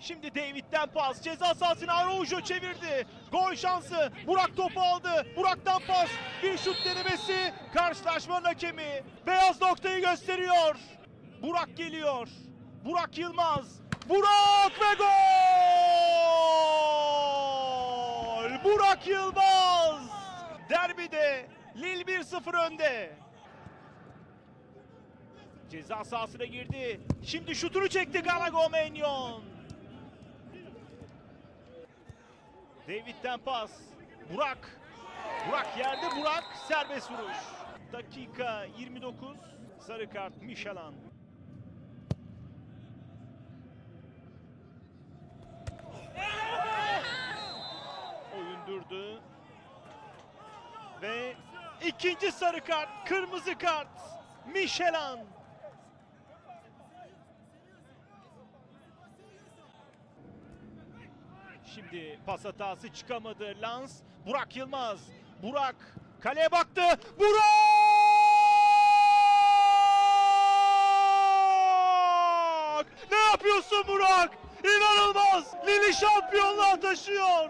Şimdi David'den pas. Ceza sahasına Araujo çevirdi. Gol şansı. Burak topu aldı. Burak'tan pas. Bir şut denemesi. Karşılaşmanın hakemi. Beyaz noktayı gösteriyor. Burak geliyor. Burak Yılmaz. Burak ve gol! Burak Yılmaz! Derbide Lille 1-0 önde. Ceza sahasına girdi. Şimdi şutunu çekti Galagomenyon. David'den pas. Burak. Burak yerde Burak serbest vuruş. Dakika 29. Sarı kart Michelin. Oyun durdu. Ve ikinci sarı kart, kırmızı kart. Michelin. Şimdi pas hatası çıkamadı. Lans, Burak Yılmaz. Burak kaleye baktı. Burak! Ne yapıyorsun Burak? İnanılmaz! Lili şampiyonluğa taşıyor.